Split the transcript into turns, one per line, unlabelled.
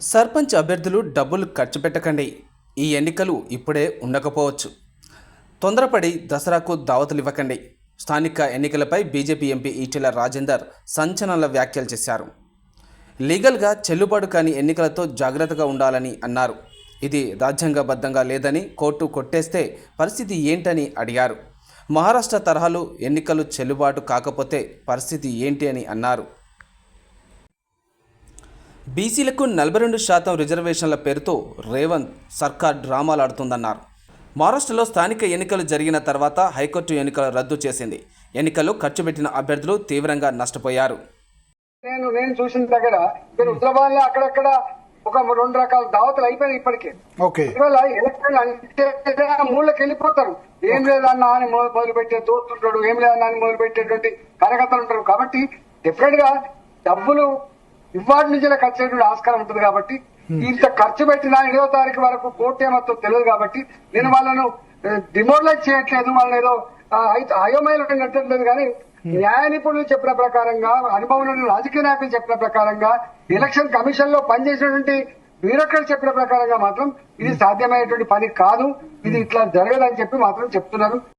సర్పంచ్ అభ్యర్థులు డబ్బులు ఖర్చు పెట్టకండి. ఈ ఎన్నికలు ఇప్పుడే ఉండకపోవచ్చు. తొందరపడి దసరాకు దావతులు ఇవ్వకండి. స్థానిక ఎన్నికలపై బీజేపీ ఎంపీ ఈటెల రాజేందర్ సంచలన వ్యాఖ్యలు చేశారు. లీగల్గా చెల్లుబాటు కాని ఎన్నికలతో జాగ్రత్తగా ఉండాలని అన్నారు. ఇది రాజ్యాంగబద్ధంగా లేదని కోర్టు కొట్టేస్తే పరిస్థితి ఏంటని అడిగారు. మహారాష్ట్ర తరహాలో ఎన్నికలు చెల్లుబాటు కాకపోతే పరిస్థితి ఏంటి అని అన్నారు. బీసీలకు నలభై రెండు శాతం రిజర్వేషన్ల పేరుతో రేవంత్ సర్కార్ డ్రామాలు ఆడుతుందన్నారు మహారాష్ట్రలో స్థానిక ఎన్నికలు జరిగిన తర్వాత హైకోర్టు ఎన్నికలు రద్దు చేసింది. ఎన్నికల్లో ఖర్చు పెట్టిన అభ్యర్థులు తీవ్రంగా నష్టపోయారు.
నేను నేను చూసిన దగ్గర మీరు హుజరాబాద్ అక్కడక్కడ ఒక రెండు రకాల దావతులు అయిపోయినాయి ఇప్పటికే.
ఓకే.
ఇవాళ ఎలక్షన్ అంటే మూలకి వెళ్ళిపోతారు. ఏం లేదన్నా అని మొదలు పెట్టే దోస్తుంటాడు ఏం లేదన్నా అని మొదలు పెట్టేటువంటి కార్యకర్తలు ఉంటారు. కాబట్టి డెఫినెట్గా డబ్బులు ఇవాటి నుంచి ఖర్చు ఆస్కారం ఉంటుంది కాబట్టి ఇంత ఖర్చు పెట్టిన ఎనిమిదో తారీఖు వరకు కోర్టు ఏమవుతుందో తెలియదు కాబట్టి నేను వాళ్ళను డిమోరలైజ్ చేయట్లేదు వాళ్ళని ఏదో అయోమయంలో పెట్టట్లేదు కానీ న్యాయ నిపుణులు చెప్పిన ప్రకారంగా అనుభవం ఉన్న రాజకీయ నాయకులు చెప్పిన ప్రకారంగా ఎలక్షన్ కమిషన్లో పనిచేసినటువంటి బ్యూరోక్రాట్ చెప్పిన ప్రకారంగా మాత్రం ఇది సాధ్యమయ్యేటువంటి పని కాదు ఇది ఇట్లా జరగదని చెప్పి మాత్రం చెప్తున్నారు.